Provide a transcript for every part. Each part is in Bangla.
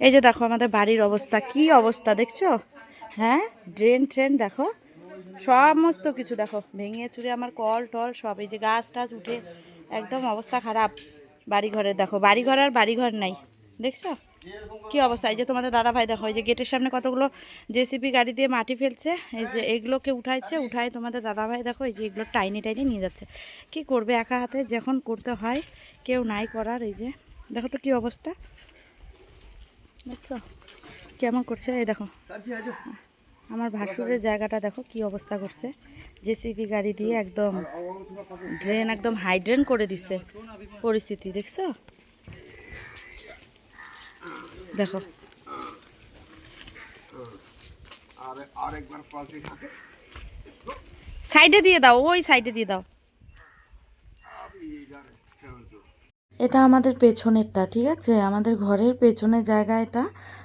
এই যে দেখো আমাদের বাড়ির অবস্থা, কি অবস্থা দেখছ? হ্যাঁ? ড্রেন ট্রেন দেখো। সমস্ত কিছু দেখো, ভেঙে চুরে আমার কল টল সব, এই যে গাছ টাছ উঠে একদম অবস্থা খারাপ। বাড়ি ঘরের দেখো বাড়ি ঘর আর বাড়ি ঘর নাই, দেখছ? কি অবস্থা? এই যে তোমাদের দাদা ভাই দেখো, এই যে গেটের সামনে কতগুলো জেসিপি গাড়ি দিয়ে মাটি ফেলছে, এই যে এগুলোকে উঠাইছে, উঠায় তোমাদের দাদা ভাই দেখো, এই যে এগুলো টাইনি টাইনি নিয়ে যাচ্ছে। কি করবে একা হাতে, যখন করতে হয়, কেউ নাই করার, এই যে। দেখো তো কি অবস্থা। দেখছ? কেমন করছে? এই দেখো। আমার ভাসুরের জায়গাটা দেখো কি অবস্থা করছে। জেসিবি গাড়ি দিয়ে একদম ড্রেন একদম হাইড্রেন করে দিছে পরিস্থিতি দেখছ? দেখো। সাইডে দিয়ে দাও ওই সাইডে দিয়ে দাও। এটা আমাদের পেছনেরটা, ঠিক আছে? আমাদের ঘরের পেছনের জায়গা এটা।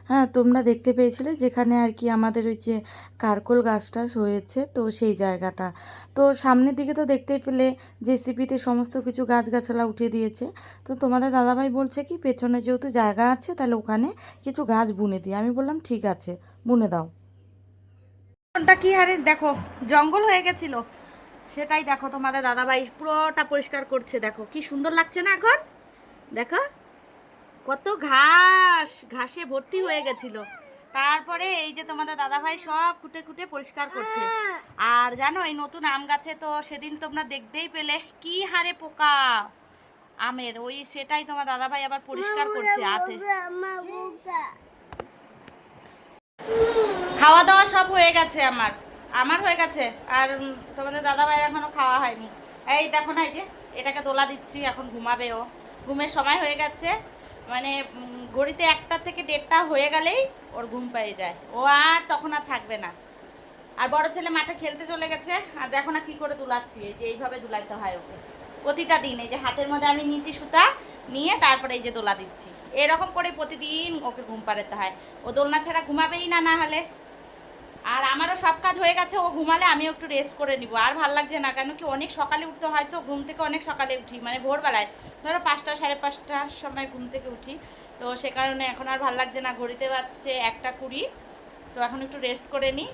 হ্যাঁ তোমরা দেখতে পেয়েছিলে যেখানে আর কি আমাদের ওই যে কারকোল গাছটা হয়েছে, তো সেই জায়গাটা। তো সামনের দিকে তো দেখতেই পেলে জেসিপিতে সমস্ত কিছু গাছগাছালা উঠিয়ে দিয়েছে। তো তোমাদের দাদাভাই বলছে কি, পেছনে যেহেতু জায়গা আছে, তাহলে ওখানে কিছু গাছ বুনে দিই। আমি বললাম, ঠিক আছে, বুনে দাও। কোনটা কি হারে? দেখো, জঙ্গল হয়ে গেছিল। সেটাই দেখো তোমাদের দাদাভাই পুরোটা পরিষ্কার করছে, দেখো। কি সুন্দর লাগছে না এখন? দেখো কত ঘাস ঘাসে ভর্তি হয়ে গেছিল। তারপরে এই যে তোমাদের দাদাভাই সব খুঁটে খুঁটে পরিষ্কার করছে। আর জানো এই নতুন আম গাছে তো সেদিন তোমরা দেখতেই পেলে কি হারে পোকা। আমের ওই সেটাই তোমার দাদাভাই আবার পরিষ্কার করছে হাতে খাওয়া দাওয়া সব হয়ে গেছে আমার আমার হয়ে গেছে। আর তোমাদের দাদা ভাইয়ের এখনও খাওয়া হয়নি। এই দেখো না এই যে এটাকে দোলা দিচ্ছি এখন ঘুমাবে ও। ঘুমের সময় হয়ে গেছে। মানে ঘড়িতে একটা থেকে দেড়টা হয়ে গেলেই ওর ঘুম পেয়ে যায়। ও আর তখন আর থাকবে না। আর বড় ছেলে মাঠে খেলতে চলে গেছে। আর দেখো না কী করে দুলাচ্ছি, এই যে এইভাবে দুলাইতে হয় ওকে। প্রতিটা দিন এই যে হাতের মধ্যে আমি নিয়েছি সুতা নিয়ে তারপরে এই যে দোলা দিচ্ছি। এরকম করে প্রতিদিন ওকে ঘুম পাড়াতে হয়। ও দোলনা ছাড়া ঘুমাবেই না না হলে। আর আমারও সব কাজ হয়ে গেছে, ও ঘুমালে আমি একটু রেস্ট করে নিব। আর ভালো লাগছে না কেন কি অনেক সকালে উঠতে হয় তো, ঘুম থেকে অনেক সকালে উঠি মানে ভোরবেলায়। ধরো পাঁচটা সাড়ে পাঁচটার সময় ঘুম থেকে উঠি, তো সে কারণে এখন আর ভালো লাগছে না, ঘড়িতে পাচ্ছে একটা কুড়ি, তো এখন একটু রেস্ট করে নিই।